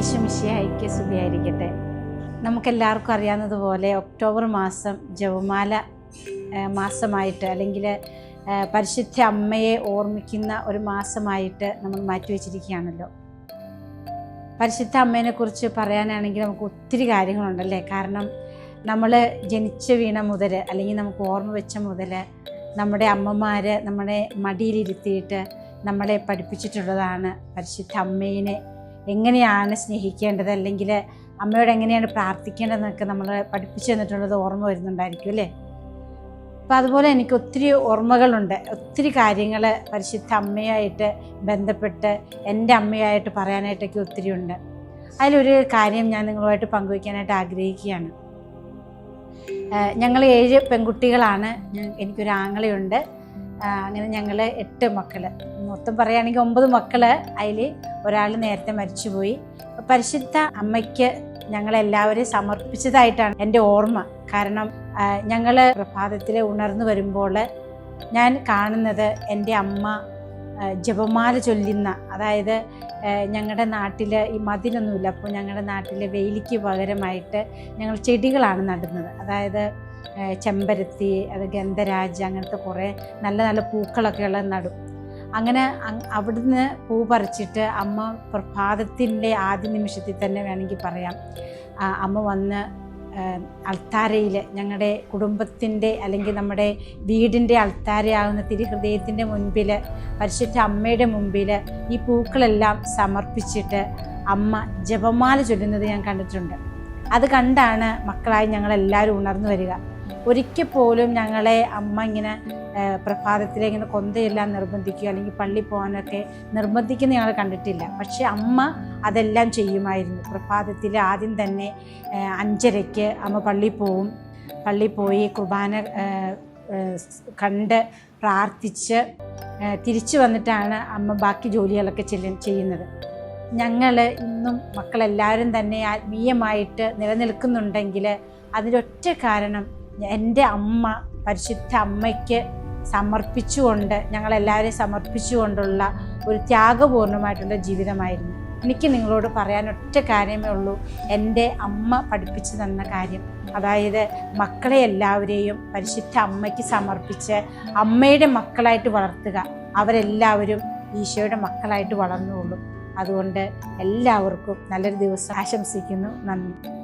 ഈശ്വമിശിയായിക്ക് സ്തുതിയായിരിക്കട്ടെ. നമുക്കെല്ലാവർക്കും അറിയാവുന്നതുപോലെ ഒക്ടോബർ മാസം ജവമാല മാസമായിട്ട് അല്ലെങ്കിൽ പരിശുദ്ധ അമ്മയെ ഓർമ്മിക്കുന്ന ഒരു മാസമായിട്ട് നമ്മൾ മാറ്റിവെച്ചിരിക്കുകയാണല്ലോ. പരിശുദ്ധ അമ്മേനെ കുറിച്ച് പറയാനാണെങ്കിൽ നമുക്ക് ഒത്തിരി കാര്യങ്ങളുണ്ടല്ലേ? കാരണം നമ്മൾ ജനിച്ച വീണ മുതൽ അല്ലെങ്കിൽ നമുക്ക് ഓർമ്മ വെച്ച മുതൽ നമ്മുടെ അമ്മമാർ നമ്മുടെ മടിയിലിരുത്തിയിട്ട് നമ്മളെ പഠിപ്പിച്ചിട്ടുള്ളതാണ് പരിശുദ്ധ അമ്മേനെ എങ്ങനെയാണ് സ്നേഹിക്കേണ്ടത്? അല്ലെങ്കിൽ അമ്മയോട് എങ്ങനെയാണ് പ്രാർത്ഥിക്കേണ്ടതെന്നൊക്കെ നമ്മൾ പഠിപ്പിച്ചു തന്നിട്ടുള്ളത് ഓർമ്മ വരുന്നുണ്ടായിരിക്കും അല്ലേ? അപ്പോൾ അതുപോലെ എനിക്ക് ഒത്തിരി ഓർമ്മകളുണ്ട്. ഒത്തിരി കാര്യങ്ങൾ പരിശുദ്ധ അമ്മയായിട്ട് ബന്ധപ്പെട്ട് എന്റെ അമ്മയായിട്ട് പറയാനായിട്ടൊക്കെ ഒത്തിരി ഉണ്ട്. അതിലൊരു കാര്യം ഞാൻ നിങ്ങളുമായിട്ട് പങ്കുവയ്ക്കാനായിട്ട് ആഗ്രഹിക്കുകയാണ്. ഞങ്ങൾ ഏഴ് പെൺകുട്ടികളാണ്. എനിക്കൊരു ആങ്ങളയുണ്ട്. അങ്ങനെ ഞങ്ങൾ എട്ട് മക്കൾ മൊത്തം പറയുകയാണെങ്കിൽ ഒമ്പത് മക്കൾ അതിൽ ഒരാൾ നേരത്തെ മരിച്ചുപോയി. പരിശുദ്ധ അമ്മയ്ക്ക് ഞങ്ങളെല്ലാവരെയും സമർപ്പിച്ചതായിട്ടാണ് എന്റെ ഓർമ്മ. കാരണം ഞങ്ങൾ പ്രഭാതത്തിൽ ഉണർന്നു വരുമ്പോൾ ഞാൻ കാണുന്നത് എന്റെ അമ്മ ജപമാല ചൊല്ലുന്ന അതായത് ഞങ്ങളുടെ നാട്ടിൽ ഈ മതിലൊന്നുമില്ല. അപ്പോൾ ഞങ്ങളുടെ നാട്ടിൽ വെയിലിക്ക് പകരമായിട്ട് ഞങ്ങൾ ചെടികളാണ് നടുന്നത്. അതായത് ചെമ്പരത്തി അത് ഗന്ധരാജ് അങ്ങനത്തെ കുറേ നല്ല നല്ല പൂക്കളൊക്കെ ഉള്ളത് നടും. അങ്ങനെ അങ് അവിടുന്ന് പൂ പറിച്ചിട്ട് അമ്മ പ്രഭാതത്തിന്റെ ആദ്യ നിമിഷത്തിൽ തന്നെ വേണമെങ്കിൽ പറയാം. അമ്മ വന്ന് അൾത്താരയിൽ ഞങ്ങളുടെ കുടുംബത്തിന്റെ അല്ലെങ്കിൽ നമ്മുടെ വീടിന്റെ അൾത്താരയാകുന്ന തിരുഹൃദയത്തിന്റെ മുൻപിൽ പരിശുദ്ധ അമ്മയുടെ മുമ്പിൽ ഈ പൂക്കളെല്ലാം സമർപ്പിച്ചിട്ട് അമ്മ ജപമാല ചൊല്ലുന്നത് ഞാൻ കണ്ടിട്ടുണ്ട്. അത് കണ്ടാണ് മക്കളായി ഞങ്ങളെല്ലാവരും ഉണർന്നു വരിക. ഒരിക്കൽ പോലും ഞങ്ങളെ അമ്മ ഇങ്ങനെ പ്രഭാതത്തിലെ ഇങ്ങനെ കൊന്തയെല്ലാം നിർബന്ധിക്കുക അല്ലെങ്കിൽ പള്ളി പോകാനൊക്കെ നിർബന്ധിക്കുന്ന ഞങ്ങൾ കണ്ടിട്ടില്ല. പക്ഷേ അമ്മ അതെല്ലാം ചെയ്യുമായിരുന്നു. പ്രഭാതത്തിൽ ആദ്യം തന്നെ അഞ്ചരയ്ക്ക് അമ്മ പള്ളി പോവും. പള്ളി പോയി കുർബാന കണ്ട് പ്രാർത്ഥിച്ച് തിരിച്ചു വന്നിട്ടാണ് അമ്മ ബാക്കി ജോലികളൊക്കെ ചെയ്യുന്നത്. ഞങ്ങൾ ഇന്നും മക്കളെല്ലാവരും തന്നെ ആത്മീയമായിട്ട് നിലനിൽക്കുന്നുണ്ടെങ്കിൽ അതിലൊറ്റ കാരണം എന്റെ അമ്മ പരിശുദ്ധ അമ്മയ്ക്ക് സമർപ്പിച്ചുകൊണ്ട് ഞങ്ങളെല്ലാവരെയും സമർപ്പിച്ചുകൊണ്ടുള്ള ഒരു ത്യാഗപൂർണമായിട്ടുള്ള ജീവിതമായിരുന്നു. എനിക്ക് നിങ്ങളോട് പറയാൻ ഒറ്റ കാര്യമേ ഉള്ളൂ. എന്റെ അമ്മ പഠിപ്പിച്ചു തന്ന കാര്യം. അതായത് മക്കളെ എല്ലാവരെയും പരിശുദ്ധ അമ്മയ്ക്ക് സമർപ്പിച്ച് അമ്മയുടെ മക്കളായിട്ട് വളർത്തുക. അവരെല്ലാവരും ഈശോയുടെ മക്കളായിട്ട് വളർന്നുകൊള്ളും. അതുകൊണ്ട് എല്ലാവർക്കും നല്ലൊരു ദിവസം ആശംസിക്കുന്നു. നന്ദി.